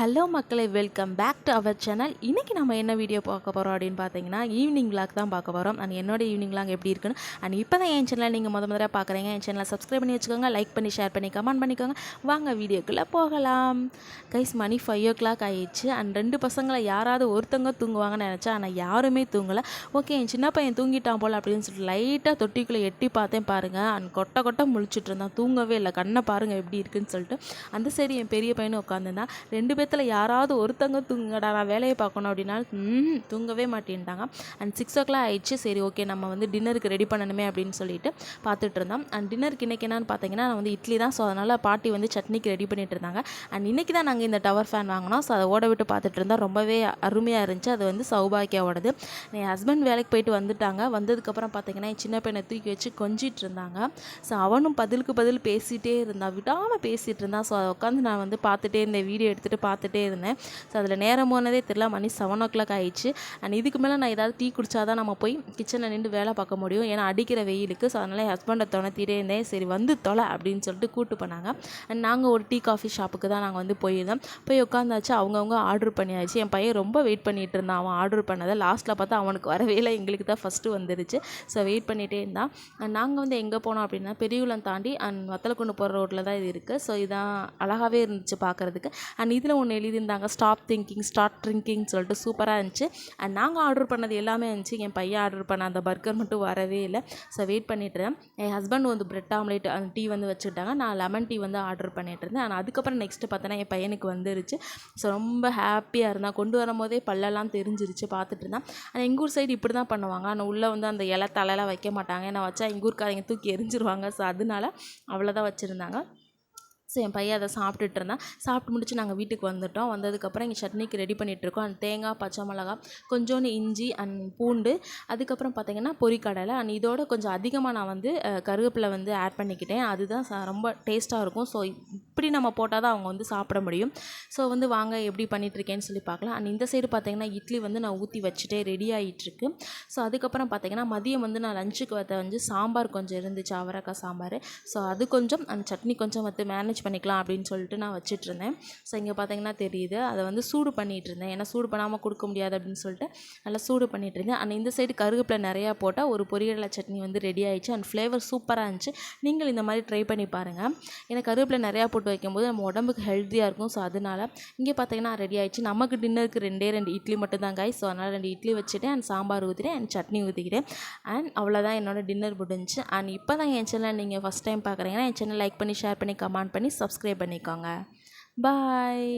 Hello மக்களை welcome back to our channel இன்றைக்கி நம்ம என்ன வீடியோ பார்க்க போகிறோம் அப்படின்னு பார்த்தீங்கன்னா ஈவினிங் விளாக் தான் பார்க்க போகிறோம் அண்ட் என்னோட ஈவினிங் விளாக் எப்படி இருக்குன்னு அண்ட் இப்போ தான் என் சேனலில் நீங்கள் முத முதல்ல பார்க்குறீங்க. என் சேனலை சப்ஸ்கிரைப் பண்ணி வச்சுக்கோங்க லைக் பண்ணி ஷேர் பண்ணி கமெண்ட் பண்ணிக்கோங்க. வாங்க வீடியோக்குள்ளே போகலாம். கைஸ் மணி ஃபைவ் ஓ கிளாக் ஆயிடுச்சு. அண்ட் ரெண்டு பசங்களை யாராவது ஒருத்தவங்க தூங்குவாங்கன்னு நினச்சா ஆனால் யாருமே தூங்கலை. ஓகே என் சின்ன பையன் தூங்கிட்டான் போல் அப்படின்னு சொல்லிட்டு லைட்டாக தொட்டிக்குள்ளே எட்டி பார்த்தேன் பாருங்கள் அண்ட் கொட்டை கொட்டை முழிச்சிட்டு இருந்தான். தூங்கவே இல்லை. கண்ணை பாருங்கள் எப்படி இருக்குன்னு சொல்லிட்டு. அந்த சரி என் பெரிய பையனும் உட்காந்துருந்தான் ரெண்டு பேர்த்தில் யாராவது ஒருத்தங்க தூங்கடா நான் வேலையை பார்க்கணும் அப்படின்னா ம் தூங்கவே மாட்டேன்ட்டாங்க. அண்ட் சிக்ஸ் ஓ கிளாக் ஆயிடுச்சு. சரி ஓகே நம்ம வந்து டின்னருக்கு ரெடி பண்ணணுமே அப்படின்னு சொல்லிட்டு பார்த்துட்டு இருந்தோம். அண்ட் டின்னருக்கு இன்றைக்கி என்னன்னு பார்த்தீங்கன்னா நான் வந்து இட்லி தான். ஸோ அதனால் பாட்டி வந்து சட்னிக்கு ரெடி பண்ணிட்டு இருந்தாங்க. அண்ட் இன்றைக்கி தான் நாங்கள் இந்த டவர் ஃபேன் வாங்கினோம். ஸோ அதை ஓட விட்டு பார்த்துட்டு இருந்தால் ரொம்பவே அருமையாக இருந்துச்சு. அது வந்து சௌபாக்கியாவோடது. என் ஹஸ்பண்ட் வேலைக்கு போயிட்டு வந்துட்டாங்க. வந்ததுக்கப்புறம் பார்த்தீங்கன்னா என் சின்ன பையனை தூக்கி வச்சு கொஞ்சிட்டு இருந்தாங்க. ஸோ அவனும் பதிலுக்கு பதில் பேசிகிட்டே இருந்தான். விடாமல் பேசிகிட்டு இருந்தான். ஸோ அதை உட்காந்து நான் வந்து பார்த்துட்டே இருந்தேன். வீடியோ எடுத்துகிட்டு பார்த்துட்டே இருந்தேன். ஸோ அதில் நேரம் போனதே தெரியல. மணி செவன் ஓ கிளாக் ஆயிடுச்சு. அண்ட் இதுக்கு மேலே நான் ஏதாவது டீ குடிச்சா தான் நம்ம போய் கிச்சனில் நின்று வேலை பார்க்க முடியும். ஏன்னா அடிக்கிற வெயிலுக்கு. ஸோ அதனால் என் ஹஸ்பண்டை துணத்திட்டே இருந்தேன். சரி வந்து தொலை அப்படின்னு சொல்லிட்டு கூட்டு போனாங்க. அண்ட் நாங்கள் ஒரு டீ காஃபி ஷாப்புக்கு தான் நாங்கள் வந்து போயிருந்தோம். போய் உட்காந்தாச்சு. அவங்கவுங்க ஆர்டர் பண்ணியாச்சு. என் பையன் ரொம்ப வெயிட் பண்ணிகிட்டு இருந்தான். அவன் ஆர்டர் பண்ணதை லாஸ்ட்டில் பார்த்தா அவனுக்கு வரவே இல்லை. எங்களுக்கு தான் ஃபஸ்ட்டு வந்துருச்சு. ஸோ வெயிட் பண்ணிகிட்டே இருந்தான். அண்ட் நாங்கள் வந்து எங்கே போனோம் அப்படின்னா பெரியகுளம் தாண்டி அண்ட் வத்தலக்குண்டு போகிற ரோட்டில் தான் இது இருக்குது ஸோ இதான் அழகாகவே இருந்துச்சு பார்க்குறதுக்கு. அண்ட் இதில் ஒன்று எழுதியிருந்தாங்க. ஸ்டாப் திங்கிங் ஸ்டார்ட் ட்ரிங்கிங் சொல்லிட்டு சூப்பராக இருந்துச்சு. அண்ட் நாங்கள் ஆர்டர் பண்ணது எல்லாமே இருந்துச்சு. என் பையன் ஆர்டர் பண்ண அந்த பர்கர் மட்டும் வரவே இல்லை. ஸோ வெயிட் பண்ணிட்டுருந்தேன் என் ஹஸ்பண்ட் வந்து பிரெட் ஆம்லேட் அந்த டீ வந்து வச்சுட்டாங்க நான் லெமன் டீ வந்து ஆர்டர் பண்ணிட்டு இருந்தேன். ஆனால் அதுக்கப்புறம் நெக்ஸ்ட்டு பார்த்தோன்னா என் பையனுக்கு வந்துருச்சு. ஸோ ரொம்ப ஹாப்பியாக இருந்தான். கொண்டு வரும்போதே பல்லெல்லாம் தெரிஞ்சிருச்சு. பார்த்துட்டு இருந்தேன். ஆனால் எங்கள் ஊர் சைடு இப்படி தான் பண்ணுவாங்க. ஆனால் உள்ளே வந்து அந்த இலை தலையெல்லாம் வைக்க மாட்டாங்க. ஏன்னா வச்சா எங்கள் ஊருக்காரங்க தூக்கி எரிஞ்சிருவாங்க. ஸோ அதனால அவ்வளோதான் வச்சுருந்தாங்க. ஸோ என் பையன் அதை சாப்பிட்டுட்டு இருந்தான். சாப்பிட்டு முடிச்சு நாங்கள் வீட்டுக்கு வந்துட்டோம். வந்ததுக்கப்புறம் இங்கே சட்னிக்கு ரெடி பண்ணிகிட்ருக்கோம் அண்ட் தேங்காய் பச்சை மிளகா கொஞ்சோண்டு இஞ்சி அண்ட் பூண்டு. அதுக்கப்புறம் பார்த்திங்கன்னா பொரிக்கடலை. அண்ட் இதோட கொஞ்சம் அதிகமாக நான் வந்து கருவேப்பிலை வந்து ஆட் பண்ணிக்கிட்டேன். அதுதான் ரொம்ப டேஸ்ட்டாக இருக்கும். ஸோ இப்படி நம்ம போட்டால் தான் அவங்க வந்து சாப்பிட முடியும். ஸோ வந்து வாங்க எப்படி பண்ணிகிட்ருக்கேன்னு சொல்லி பார்க்கலாம். அண்ட் இந்த சைடு பார்த்திங்கன்னா இட்லி வந்து நான் ஊற்றி வச்சுட்டே ரெடி ஆகிட்டுருக்கு ஸோ அதுக்கப்புறம் பார்த்திங்கன்னா மதியம் வந்து நான் லஞ்சுக்கு வந்து சாம்பார் கொஞ்சம் இருந்துச்சு. அவரக்காய் சாம்பார். ஸோ அது கொஞ்சம் அந்த சட்னி கொஞ்சம் வந்து மேனேஜ் பண்ணிக்கலாம் அப்படின்னு சொல்லிட்டு நான் வச்சிட்ருந்தேன் ஸோ இங்கே பார்த்தீங்கன்னா தெரியுது. அதை வந்து சூடு பண்ணிகிட்டு இருந்தேன் ஏன்னா சூடு பண்ணாமல் கொடுக்க முடியாது அப்படின்னு சொல்லிட்டு நல்லா சூடு பண்ணிகிட்டு இருந்தேன் அண்ட் இந்த சைடு கருவேப்பிலை நிறையா போட்டால் ஒரு பொரியலை சட்னி வந்து ரெடி ஆயிடுச்சு. அண்ட் ஃப்ளேவர் சூப்பராக இருந்துச்சு. நீங்கள் இந்த மாதிரி ட்ரை பண்ணி பாருங்கள் ஏன்னா கருவேப்பிலை நிறையா போட்டு வைக்கும்போது நம்ம உடம்புக்கு ஹெல்த்தியாக இருக்கும். ஸோ அதனால் இங்கே பார்த்தீங்கன்னா ரெடி ஆகிடுச்சு நமக்கு டின்னருக்கு ரெண்டே ரெண்டு இட்லி மட்டும் தான் காய் ஸோ அதனால் ரெண்டு இட்லி வச்சுட்டு அண்ட் சாம்பார் ஊற்றிட்டு அண்ட் சட்னி ஊற்றிக்கிட்டேன் அண்ட் அவ்வளோதான் என்னோடய டின்னர் முடிஞ்சு அண்ட் இப்போ தான் என் சேனல் நீங்கள் ஃபஸ்ட் டைம் பார்க்குறீங்கன்னா என் சேனல் லைக் பண்ணி ஷேர் பண்ணி கமெண்ட் பண்ணி சப்ஸ்கிரைப் பண்ணிக்கோங்க. பாய்